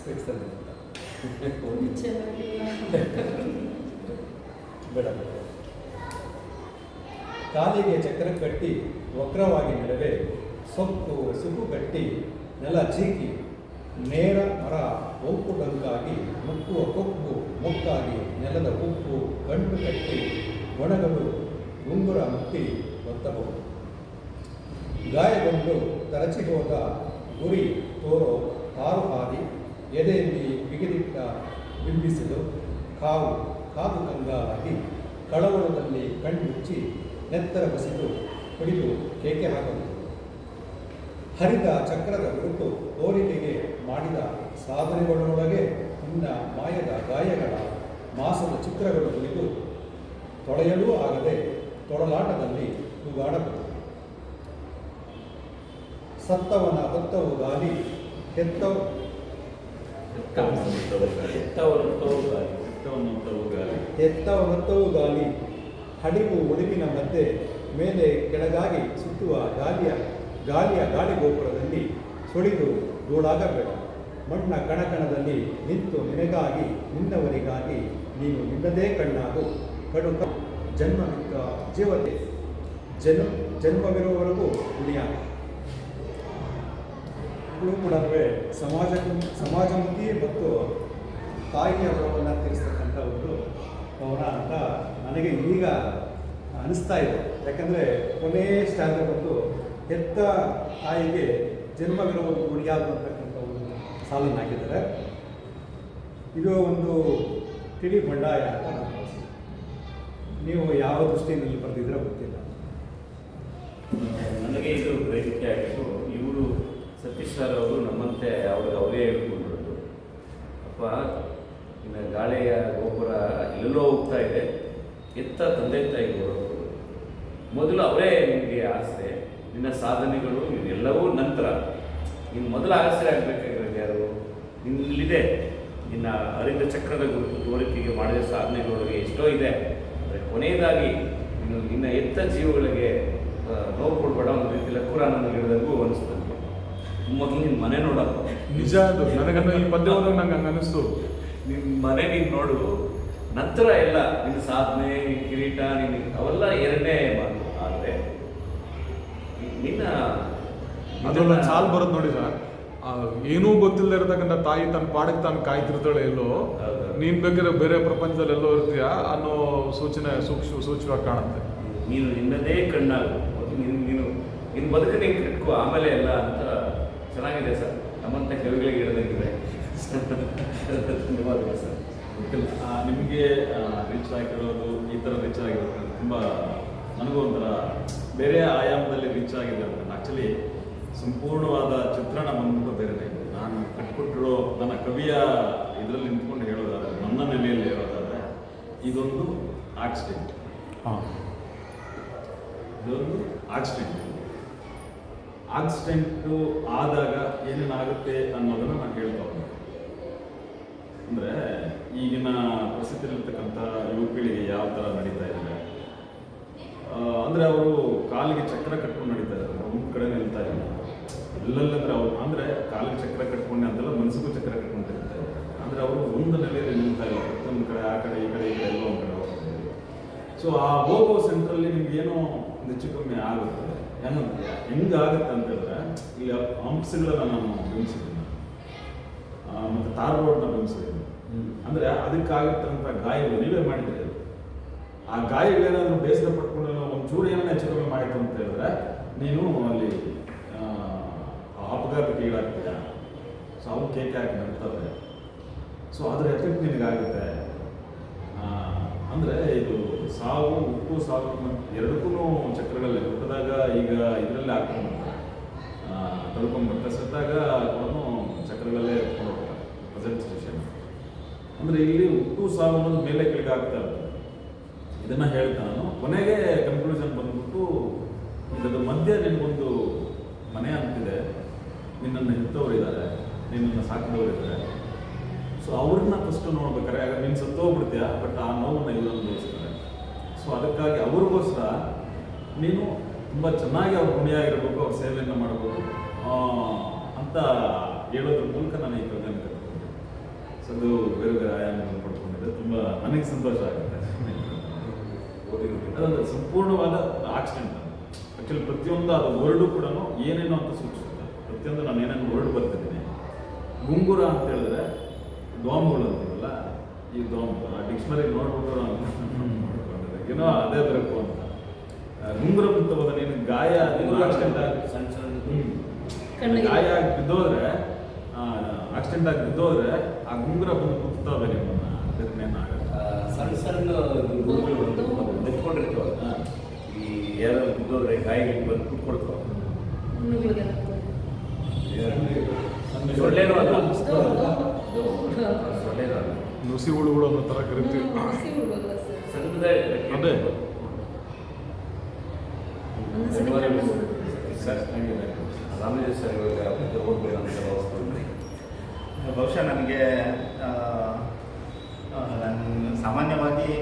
ಸ್ಪೆಕ್ಸಲ್ಲಿ ಅಂತ ಚೆನ್ನಾಗಿಲ್ಲ ಬೇಡ. ಕಾಲಿಗೆ ಚಕ್ರ ಕಟ್ಟಿ ವಕ್ರವಾಗಿ ಸೊಪ್ಪು ಸುಕು ಕಟ್ಟಿ ನೆಲ ಚೀಕಿ ನೇರ ಮರ ಒಂಪು ಡಂಕಾಗಿ ಮುಕ್ಕುವ ಕೊಕ್ಕು ಮುಕ್ಕಾಗಿ ನೆಲದ ಉಪ್ಪು ಗಂಟು ಕಟ್ಟಿ ಒಣಗಲು ಉಂಗುರ ಮುಟ್ಟಿ ಒತ್ತಬಹುದು. ಗಾಯಗೊಂಡು ತರಚಿ ಹೋದ ಗುರಿ ತೋರೋ ಹಾರು ಹಾದಿ ಎದೆಯಲ್ಲಿ ಬಿಗಿದಿಟ್ಟ ಬಿಂಬಿಸಲು ಕಾವು, ಕಾದು ಕಂಗಾಲಾಗಿ ಕಳವಳದಲ್ಲಿ ಕಣ್ಮುಚ್ಚಿ ನೆತ್ತರ ಬಸಿದು ಕುಡಿದು ಕೇಕೆ ಹಾಕಬಹುದು ಹರಿದ ಚಕ್ರದ ಗುರುತು ಹೋರಿಕೆಗೆ ಮಾಡಿದ ಸಾಧನೆಗಳೊಳಗೆ ನಿನ್ನ ಮಾಯದ ಗಾಯಗಳ ಮಾಸದ ಚಿತ್ರಗಳು ಕುಳಿತು ತೊಳೆಯಲೂ ಆಗದೆ ತೊಳಲಾಟದಲ್ಲಿ ತೂಗಾಡಬಹುದು ಸತ್ತವನ ಹೊತ್ತವು ಗಾಲಿ ಹೆತ್ತವ ಹೆತ್ತವ ಹೊತ್ತವು ಗಾಲಿ ಹಡಿವು ಉಡುಪಿನ ಮಧ್ಯೆ ಮೇಲೆ ಕೆಳಗಾಗಿ ಸುತ್ತುವ ಗಾಲಿಯ ಗಾಳಿಯ ಗಾಳಿ ಗೋಪುರದಲ್ಲಿ ಸುಳಿದು ಧೂಳಾಗಬೇಡ. ಮಣ್ಣ ಕಣಕಣದಲ್ಲಿ ನಿಂತು ನಿನಗಾಗಿ, ನಿನ್ನವರಿಗಾಗಿ ನೀನು ನಿನ್ನದೇ ಕಣ್ಣಾಗು. ಕಡುಕ ಜನ್ಮವಿದ್ದ ಜೀವತೆ. ಜನ್ಮ ಜನ್ಮವಿರುವವರೆಗೂ ದುನಿಯಾ ಇವು ಕೂಡ ಸಮಾಜ ಸಮಾಜಮುಖಿ ಮತ್ತು ತಾಯಿಯ ಗೌರವವನ್ನು ತೀರಿಸ್ತಕ್ಕಂಥ ಒಂದು ಪವನ ಅಂತ ನನಗೆ ಈಗ ಅನಿಸ್ತಾ ಇದೆ. ಯಾಕಂದರೆ ಕೊನೆಯ ಸ್ಟ್ಯಾಂಡರ್ ಬಂದು ಹೆತ್ತ ತಾಯಿಗೆ ಜನ್ಮಗಳ ಒಂದು ಅಂತಕ್ಕಂಥ ಒಂದು ಸಾಲನ್ನು ಹಾಕಿದ್ದಾರೆ ಇದು ಒಂದು ತಿಳಿ ಬಂಡಾಯ ಅಂತ ನಾನು. ನೀವು ಯಾವ ದೃಷ್ಟಿಯಲ್ಲಿ ಬರೆದಿದ್ರೆ ಗೊತ್ತಿಲ್ಲ. ನನಗೆ ಇದು ಗ್ರಹಿಕೆ ಆಗಿದ್ದು ಇವರು ಸತೀಶ್ ಸರ್ ಅವರು ನಮ್ಮಂತೆ ಅವ್ರಿಗೆ ಅವರೇ ಹೇಳ್ಕೊಂಡಿರೋದು. ಅಪ್ಪ, ಇನ್ನು ಗಾಳಿಯ ಗೋಪುರ ಎಲ್ಲೆಲ್ಲೋ ಹೋಗ್ತಾ ಇದೆ. ಎತ್ತ ತಂದೆ ತಾಯಿ ಗೌರವ ಮೊದಲು ಅವರೇ ನಿಮಗೆ ಆಸೆ, ನಿನ್ನ ಸಾಧನೆಗಳು ಎಲ್ಲವೂ ನಂತರ. ನೀನು ಮೊದಲು ಆಸೆ ಆಗಬೇಕಾಗಿರೋದು ಯಾರು? ನಿನ್ನಲ್ಲಿದೆ. ನಿನ್ನ ಅರಿದ ಚಕ್ರದ ಗುರುತು ತೋರಿಕೆಗೆ ಮಾಡಿದ ಸಾಧನೆಗಳೊಳಗೆ ಎಷ್ಟೋ ಇದೆ. ಆದರೆ ಕೊನೆಯದಾಗಿ ನೀನು ನಿನ್ನ ಎತ್ತ ಜೀವಗಳಿಗೆ ನೋವು ಕೊಡಬೇಡ. ಒಂದು ರೀತಿಯಲ್ಲಿ ಕುರಾನಂದ ನನಗೆ ಅನಿಸ್ತದೆ ಮೊದಲು ನಿನ್ನ ಮನೆ ನೋಡ ನಿಜ ಅದು. ನನಗನ್ನ ಈ ಪದ್ಯ ಓದಾಗ ನಂಗೆ ಹಂಗೆ ಅನಿಸ್ತು. ನಿನ್ನ ಮನೆ ನೀನು ನೋಡು. ನಂತರ ಎಲ್ಲ ನಿನ್ನ ಸಾಧನೆ ನಿನ್ನ ಕಿರೀಟ ನಿನ್ನ ಅವೆಲ್ಲ ಎರಡನೇ ಮಾತು. ಆದರೆ ನಿನ್ನ ಅದ್ರಲ್ಲೊಂದು ಚಾಲ್ ಬರೋದು ನೋಡಿ ಸರ್. ಏನೂ ಗೊತ್ತಿಲ್ಲದೆ ಇರತಕ್ಕಂಥ ತಾಯಿ ತನ್ನ ಪಾಡಕ್ಕೆ ತಾನು ಕಾಯ್ತಿರ್ತಾಳೆ ಎಲ್ಲೋ. ನೀನ್ ಬೇಕಾದ್ರೆ ಬೇರೆ ಪ್ರಪಂಚದಲ್ಲಿ ಎಲ್ಲೋ ಇರ್ತೀಯ ಅನ್ನೋ ಸೂಚನೆ ಸೂಕ್ಷ್ಮ ಸೂಚ್ಯವಾಗಿ ಕಾಣುತ್ತೆ. ನೀನು ನಿನ್ನದೇ ಕಣ್ಣಾಗು. ನೀನು ನೀನು ನಿನ್ನ ಬದುಕು ನೀನು ಕಟ್ಕೋ. ಆಮೇಲೆ ಎಲ್ಲ ಅಂತ ಚೆನ್ನಾಗಿದೆ ಸರ್. ನಮ್ಮಂತ ಕವಿಗಳಿಗೆ ಹೇಳಿದಂಗಿದೆ. ಧನ್ಯವಾದಗಳು ಸರ್. ಗೊತ್ತಿಲ್ಲ ನಿಮಗೆ ರೀಚ್ ಆಗಿರೋದು ಈ ಥರ ರೀಚ್ ಆಗಿರೋದು ತುಂಬ ನನಗೂ ಒಂಥರ ಬೇರೆ ಆಯಾಮದಲ್ಲಿ ರೀಚ್ ಆಗಿದೆ ಅಂತ. ಆ್ಯಕ್ಚುಲಿ ಸಂಪೂರ್ಣವಾದ ಚಿತ್ರಣ ಬಂದ್ಬಿಟ್ಟು ಬೇರೆನೇ ಇದೆ. ನಾನು ಕಟ್ಕೊಟ್ಟಿರೋ ನನ್ನ ಕವಿಯ ಇದರಲ್ಲಿ ನಿಂತ್ಕೊಂಡು ಹೇಳೋದಾದರೆ ನನ್ನ ನೆಲೆಯಲ್ಲಿ ಹೇಳೋದಾದರೆ ಇದೊಂದು ಆಕ್ಸಿಡೆಂಟ್ ಇದೊಂದು ಆಕ್ಸಿಡೆಂಟ್ ಆಕ್ಸಿಡೆಂಟು ಆದಾಗ ಏನೇನಾಗುತ್ತೆ ಅನ್ನೋದನ್ನು ನಾನು ಹೇಳ್ತಾ ಹೋಗ್ತೀನಿ. ಅಂದರೆ ಈಗಿನ ಪರಿಸ್ಥಿತಿಯಲ್ಲಿರ್ತಕ್ಕಂಥ ಯುವಕರಿಗೆ ಯಾವ ಥರ ನಡೀತಾ ಇದ್ದಾರೆ? ಅಂದರೆ ಅವರು ಕಾಲಿಗೆ ಚಕ್ರ ಕಟ್ಕೊಂಡು ನಡೀತಾ ಇದ್ದಾರೆ. ಒಂದು ಕಡೆ ನಿಲ್ತಾ ಇಲ್ಲ. ಎಲ್ಲೆಲ್ಲಂದ್ರೆ ಅವ್ರು, ಅಂದರೆ ಕಾಲಿಗೆ ಚಕ್ರ ಕಟ್ಕೊಂಡೆ ಅಂತೆಲ್ಲ ಮನಸ್ಸಿಗೂ ಚಕ್ರ ಕಟ್ಕೊಂಡು ಇರ್ತಾರೆ ಅಂದರೆ ಅವರು ಒಂದು ನೆಲೆಯಲ್ಲಿ ನಿಲ್ತಾ ಇಲ್ಲ. ಒಂದು ಕಡೆ, ಆ ಕಡೆ, ಈ ಕಡೆ ಈ ಕಡೆ, ಎಲ್ಲೋ ಒಂದು ಕಡೆ ಹೋಗ್ತಾ ಇದ್ದಾರೆ. ಸೊ ಆ ಹೋಗೋ ಸೆಂಟ್ರಲ್ಲಿ ನಿಮ್ಗೆ ಏನೋ ಹೆಚ್ಚು ಕಮ್ಮಿ ಆಗುತ್ತೆ. ಹೆಂಗಂದ್ರೆ ಹೆಂಗಾಗುತ್ತೆ ಅಂತಂದ್ರೆ ಇಲ್ಲಿ ಹಂಪ್ಸ್ಗಳನ್ನ ನಾನು ಬಿಂಬಿಸಿದ್ದೀನಿ ಮತ್ತೆ ತಾರ್ ರೋಡ್ನ ಬಿಂಬಿಸಿದ್ದೀನಿ ಅಂದ್ರೆ ಅದಕ್ಕಾಗತ್ತಂತ ಗಾಯಗಳು ನೀವೇ ಮಾಡಿದ್ದೀರಿ ಅದು. ಆ ಗಾಯಗಳೇನಾದ್ರೂ ಬೇಸರ ಪಟ್ಕೊಂಡು ಒಂಚೂರು ಏನೋ ಹೆಚ್ಚು ಕಮ್ಮಿ ಮಾಡಿತು ಅಂತ ಹೇಳಿದ್ರೆ ನೀನು ಅಲ್ಲಿ ಅಪಘಾತಕ್ಕೆ ಈಡಾಗ್ತೀಯ ಸೊ ಅವು ಕೇಕೆ ಹಾಕಿ ನಡ್ತಾರೆ ಸೊ ಅದ್ರ ಎಫೆಕ್ಟ್ ನಿನಗಾಗುತ್ತೆ. ಅಂದ್ರೆ ಇದು ಸಾವು, ಉಪ್ಪು ಸಾವು ಎರಡಕ್ಕೂ ಚಕ್ರಗಳಲ್ಲಿ ಹುಟ್ಟಿದಾಗ ಈಗ ಇದರಲ್ಲೇ ಹಾಕೊಂಡು ತಳ್ಕೊಂಡ್ಬರ್ತಾರೆ ಸತ್ತಾಗ ಕೂಡ ಚಕ್ರಗಳಲ್ಲೇ ಹೋಗ್ತಾರೆ ಪ್ರೆಸೆಂಟ್ ಸಿಚುವೇಶನ್ ಅಂದರೆ ಇಲ್ಲಿ ಉಪ್ಪು, ಸಾವು ಅನ್ನೋದು ಮೇಲೆ ಕೆಳಗೆ ಆಗ್ತಾ ಇರ್ತದೆ ಇದನ್ನ ಹೇಳ್ತಾ ನಾನು. ಕೊನೆಗೆ ಕನ್ಕ್ಲೂಷನ್ ಬಂದ್ಬಿಟ್ಟು ಇದರ ಮಧ್ಯೆ ನಿನಗೊಂದು ಮನೆ ಅಂತಿದೆ. ನಿನ್ನನ್ನು ಹೆತ್ತವರಿದ್ದಾರೆ, ನಿನ್ನನ್ನು ಸಾಕಿದವರಿದ್ದಾರೆ. ಸೊ ಅವ್ರನ್ನ ಫಸ್ಟ್ ನೋಡ್ಬೇಕಾರೆ ನೀನು ಸತ್ತೋಗ್ಬಿಡ್ತೀಯ ಬಟ್ ಆ ನೋವನ್ನ ಇಲ್ಲೊಂದು ಅನುಭವಿಸ್ತಾರೆ ಸೊ ಅದಕ್ಕಾಗಿ ಅವ್ರಿಗೋಸ್ಕರ ನೀನು ತುಂಬ ಚೆನ್ನಾಗಿ ಅವ್ರ ಗುಣಿಯಾಗಿರ್ಬೇಕು ಅವ್ರ ಸೇವೆಯನ್ನು ಮಾಡಬೇಕು ಅಂತ ಹೇಳೋದ್ರ ಮೂಲಕ ನಾನು ಈ ಕವಿತೆಯನ್ನು ಕಲ್ತ್ಕೊಂಡೆ ಅದು ಬೇರೆ ಬೇರೆ ಆಯಾಮಗಳನ್ನು ಪಡ್ಕೊಂಡಿದೆ. ತುಂಬ ನನಗೆ ಸಂತೋಷ ಆಗುತ್ತೆ. ಅದೊಂದು ಸಂಪೂರ್ಣವಾದ ಆಕ್ಸಿಡೆಂಟ್ ಆ್ಯಕ್ಚುಲಿ ಪ್ರತಿಯೊಂದು ಅದು ವರ್ಡು ಕೂಡ ಏನೇನೋ ಅಂತ ಸೂಚಿಸುತ್ತೆ. ಪ್ರತಿಯೊಂದು ನಾನು ಏನೇನು ವರ್ಡ್ ಬರ್ತಿದ್ದೀನಿ. ಗುಂಗುರ ಅಂತ ಹೇಳಿದ್ರೆ ದ್ವಾಮಗಳು ಅಂತೀವಲ್ಲ ಈ ದ್ವಾಮ ಡಿಕ್ಷನರಿ ನೋಡ್ಬಿಟ್ಟು ನಾನು ನೋಡ್ಕೊಂಡಿದ್ದೆ ಏನೋ ಅದೇ ಬರಬೇಕು ಅಂತ. ಆ, ಗುಂಗುರ ಅಂತ ಹೋದ ನೀನು ಗಾಯ ಆಕ್ಸಿಡೆಂಟ್ ಆಗಿ ಸಣ್ಣ ಸಣ್ಣ. ಗಾಯ ಆಗಿ ಬಿದ್ದೋದ್ರೆ ಆಕ್ಸಿಡೆಂಟ್ ಆಗಿ ಬಿದ್ದೋದ್ರೆ ಆ ಗುಂಗುರ ಬಂದು ಕುತ್ತವೆ ನಿಮ್ಮನ್ನ ಅದನ್ನೇನು ಆ, ಸಣ್ಣ ಸಣ್ಣ ನೆಚ್ಕೊಂಡಿರ್ತಾವ. ಈ ಏನಾದ್ರು ಬಿದ್ದೋದ್ರೆ ಗಾಯಗಳಿಗೆ ಬಂದು ಕುತ್ಕೊಳ್ತಾವ ಹುಣ್ಣುಗಳಿಗೆಲ್ಲ ಸೊಳ್ಳೆನೂ ಅಲ್ಲ ಹೌದು. ಸೊಳ್ಳೆನೂ ಅಲ್ಲ ನುಸಿ ಹುಳುಗಳು ಅನ್ನೋ ಥರ ಕರಿತೀವಿ. ಅದೇ. ಬಹುಶಃ ನನಗೆ ನಾನು ಸಾಮಾನ್ಯವಾಗಿ